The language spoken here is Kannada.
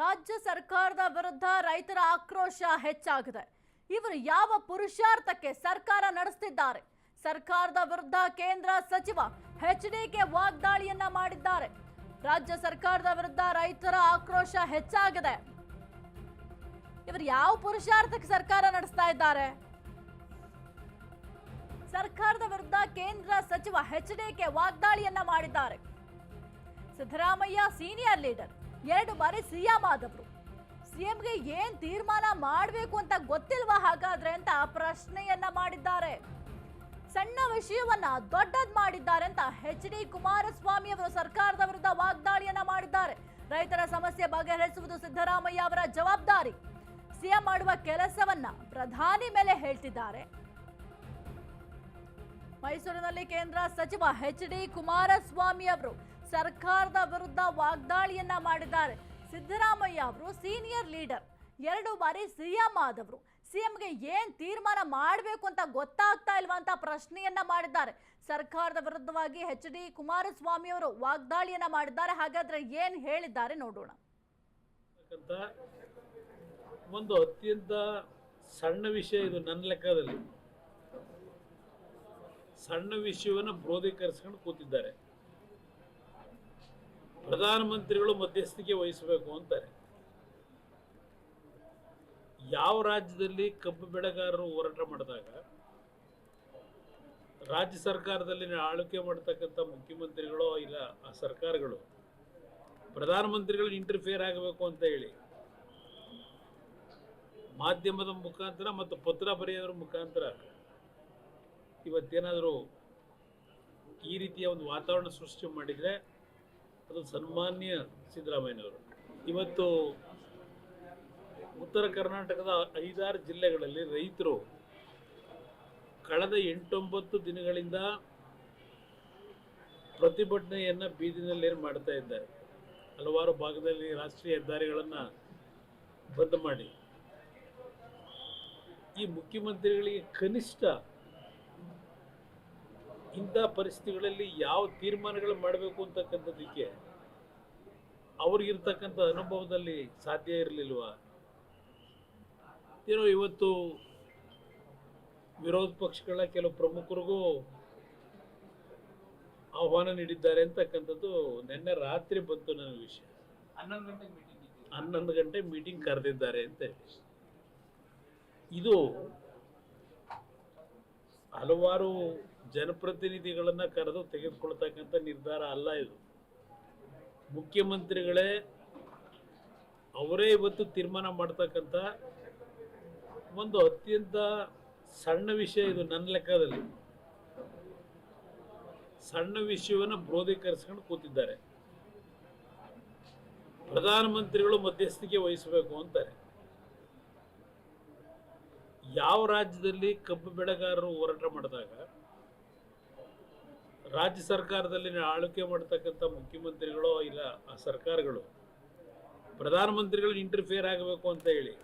ರಾಜ್ಯ ಸರ್ಕಾರದ ವಿರುದ್ಧ ರೈತರ ಆಕ್ರೋಶ ಹೆಚ್ಚಾಗಿದೆ. ಇವರು ಯಾವ ಪುರುಷಾರ್ಥಕ್ಕೆ ಸರ್ಕಾರ ನಡೆಸುತ್ತಿದ್ದಾರೆ ಸರ್ಕಾರದ ವಿರುದ್ಧ ಕೇಂದ್ರ ಸಚಿವ ಎಚ್ ಡಿಕೆ ವಾಗ್ದಾಳಿಯನ್ನ ಮಾಡಿದ್ದಾರೆ. ರಾಜ್ಯ ಸರ್ಕಾರದ ವಿರುದ್ಧ ರೈತರ ಆಕ್ರೋಶ ಹೆಚ್ಚಾಗಿದೆ. ಇವರು ಯಾವ ಪುರುಷಾರ್ಥಕ್ಕೆ ಸರ್ಕಾರ ನಡೆಸ್ತಾ ಇದ್ದಾರೆ? ಸರ್ಕಾರದ ವಿರುದ್ಧ ಕೇಂದ್ರ ಸಚಿವ ಎಚ್ ಡಿಕೆ ವಾಗ್ದಾಳಿಯನ್ನ ಮಾಡಿದ್ದಾರೆ. Siddaramaiah senior leader. ಎರಡು ಬಾರಿ ಸಿಎಂ ಆದವರು. ಸಿಎಂಗೆ ಏನ್ ತೀರ್ಮಾನ ಮಾಡಬೇಕು ಅಂತ ಗೊತ್ತಿಲ್ವಾ ಹಾಗಾದ್ರೆ ಅಂತ ಪ್ರಶ್ನೆಯನ್ನ ಮಾಡಿದ್ದಾರೆ. ಸಣ್ಣ ವಿಷಯವನ್ನ ದೊಡ್ಡದ್ ಮಾಡಿದ್ದಾರೆ ಅಂತ ಎಚ್ ಡಿ ಕುಮಾರಸ್ವಾಮಿ ಅವರು ಸರ್ಕಾರದ ವಿರುದ್ಧ ವಾಗ್ದಾಳಿಯನ್ನ ಮಾಡಿದ್ದಾರೆ. ರೈತರ ಸಮಸ್ಯೆ ಬಗೆಹರಿಸುವುದು ಸಿದ್ದರಾಮಯ್ಯ ಅವರ ಜವಾಬ್ದಾರಿ. ಸಿಎಂ ಮಾಡುವ ಕೆಲಸವನ್ನ ಪ್ರಧಾನಿ ಮೇಲೆ ಹೇಳ್ತಿದ್ದಾರೆ. ಮೈಸೂರಿನಲ್ಲಿ ಕೇಂದ್ರ ಸಚಿವ ಎಚ್ ಡಿ ಕುಮಾರಸ್ವಾಮಿ ಅವರು ಸರ್ಕಾರದ ವಿರುದ್ಧ ವಾಗ್ದಾಳಿಯನ್ನ ಮಾಡಿದ್ದಾರೆ. ಸಿದ್ದರಾಮಯ್ಯ ಅವರು ಸೀನಿಯರ್ ಲೀಡರ್. ಎರಡು ಬಾರಿ ಸಿಎಂ ಆದವರು. ಸಿಎಂಗೆ ಏನು ತೀರ್ಮಾನ ಮಾಡಬೇಕು ಅಂತ ಗೊತ್ತಾಗ್ತಾ ಇಲ್ವಾ ಅಂತ ಪ್ರಶ್ನೆಯನ್ನ ಮಾಡಿದ್ದಾರೆ. ಸರ್ಕಾರದ ವಿರುದ್ಧವಾಗಿ ಎಚ್ ಡಿ ಕುಮಾರಸ್ವಾಮಿ ಅವರು ವಾಗ್ದಾಳಿಯನ್ನ ಮಾಡಿದ್ದಾರೆ. ಹಾಗಾದ್ರೆ ಏನ್ ಹೇಳಿದ್ದಾರೆ ನೋಡೋಣ. ಒಂದು ಅತ್ಯಂತ ಸಣ್ಣ ವಿಷಯ ಇದು ನನ್ನ ಲೆಕ್ಕದಲ್ಲಿ. ಸಣ್ಣ ವಿಷಯವನ್ನು ಕ್ರೋಧೀಕರಿಸ್ಕೊಂಡು ಕೂತಿದ್ದಾರೆ. ಪ್ರಧಾನಮಂತ್ರಿಗಳು ಮಧ್ಯಸ್ಥಿಕೆ ವಹಿಸಬೇಕು ಅಂತಾರೆ. ಯಾವ ರಾಜ್ಯದಲ್ಲಿ ಕಬ್ಬು ಬೆಳೆಗಾರರು ಹೋರಾಟ ಮಾಡಿದಾಗ, ರಾಜ್ಯ ಸರ್ಕಾರದಲ್ಲಿ ಆಳ್ವಿಕೆ ಮಾಡ್ತಕ್ಕಂಥ ಮುಖ್ಯಮಂತ್ರಿಗಳು ಇಲ್ಲ ಆ ಸರ್ಕಾರಗಳು, ಪ್ರಧಾನಮಂತ್ರಿಗಳು ಇಂಟರ್ಫಿಯರ್ ಆಗಬೇಕು ಅಂತ ಹೇಳಿ, ಮಾಧ್ಯಮದ ಮುಖಾಂತರ ಮತ್ತು ಪತ್ರ ಬರೆಯೋದ್ರ ಮುಖಾಂತರ ಇವತ್ತೇನಾದರೂ ಈ ರೀತಿಯ ಒಂದು ವಾತಾವರಣ ಸೃಷ್ಟಿ ಮಾಡಿದರೆ ಅದು ಸನ್ಮಾನ್ಯ ಸಿದ್ದರಾಮಯ್ಯನವರು. ಇವತ್ತು ಉತ್ತರ ಕರ್ನಾಟಕದ ಐದಾರು ಜಿಲ್ಲೆಗಳಲ್ಲಿ ರೈತರು ಕಳೆದ ಎಂಟೊಂಬತ್ತು ದಿನಗಳಿಂದ ಪ್ರತಿಭಟನೆಯನ್ನು ಬೀದಿನಲ್ಲಿ ಮಾಡ್ತಾ ಇದ್ದಾರೆ? ಹಲವಾರು ಭಾಗದಲ್ಲಿ ರಾಷ್ಟ್ರೀಯ ಹೆದ್ದಾರಿಗಳನ್ನು ಬಂದ್ ಮಾಡಿ. ಈ ಮುಖ್ಯಮಂತ್ರಿಗಳಿಗೆ ಕನಿಷ್ಠ ಇಂಥ ಪರಿಸ್ಥಿತಿಗಳಲ್ಲಿ ಯಾವ ತೀರ್ಮಾನಗಳು ಮಾಡಬೇಕು ಅಂತಕ್ಕಂಥದ್ದಕ್ಕೆ ಅವ್ರಿಗಿರ್ತಕ್ಕಂಥ ಅನುಭವದಲ್ಲಿ ಸಾಧ್ಯ ಇರಲಿಲ್ವ? ಏನೋ ಇವತ್ತು ವಿರೋಧ ಪಕ್ಷಗಳ ಕೆಲವು ಪ್ರಮುಖರಿಗೂ ಆಹ್ವಾನ ನೀಡಿದ್ದಾರೆ ಅಂತಕ್ಕಂಥದ್ದು ನಿನ್ನೆ ರಾತ್ರಿ ಬಂತು ನನ್ನ ವಿಷಯ. ಹನ್ನೊಂದು ಗಂಟೆಗೆ ಮೀಟಿಂಗ್ ಇತ್ತು ಹನ್ನೊಂದು ಗಂಟೆ ಮೀಟಿಂಗ್ ಕರೆದಿದ್ದಾರೆ ಅಂತ ಹೇಳಿ. ಇದು ಹಲವಾರು ಜನಪ್ರತಿನಿಧಿಗಳನ್ನ ಕರೆದು ತೆಗೆದುಕೊಳ್ತಕ್ಕಂಥ ನಿರ್ಧಾರ ಅಲ್ಲ ಇದು. ಮುಖ್ಯಮಂತ್ರಿಗಳೇ ಅವರೇ ಇವತ್ತು ತೀರ್ಮಾನ ಮಾಡ್ತಕ್ಕಂಥ ಒಂದು ಅತ್ಯಂತ ಸಣ್ಣ ವಿಷಯ ಇದು ನನ್ನ ಲೆಕ್ಕದಲ್ಲಿ. ಸಣ್ಣ ವಿಷಯವನ್ನು ಕ್ರೋಧೀಕರಿಸ್ಕೊಂಡು ಕೂತಿದ್ದಾರೆ. ಪ್ರಧಾನಮಂತ್ರಿಗಳು ಮಧ್ಯಸ್ಥಿಕೆ ವಹಿಸಬೇಕು ಅಂತಾರೆ. ಯಾವ ರಾಜ್ಯದಲ್ಲಿ ಕಬ್ಬು ಬೆಳೆಗಾರರು ಹೋರಾಟ ಮಾಡಿದಾಗ ರಾಜ್ಯ ಸರ್ಕಾರದಲ್ಲಿ ಆಳ್ವಿಕೆ ಮಾಡ್ತಕ್ಕಂಥ ಮುಖ್ಯಮಂತ್ರಿಗಳು ಇಲ್ಲ ಆ ಸರ್ಕಾರಗಳು ಪ್ರಧಾನಮಂತ್ರಿಗಳು ಇಂಟರ್ಫಿಯರ್ ಆಗಬೇಕು ಅಂತ ಹೇಳಿ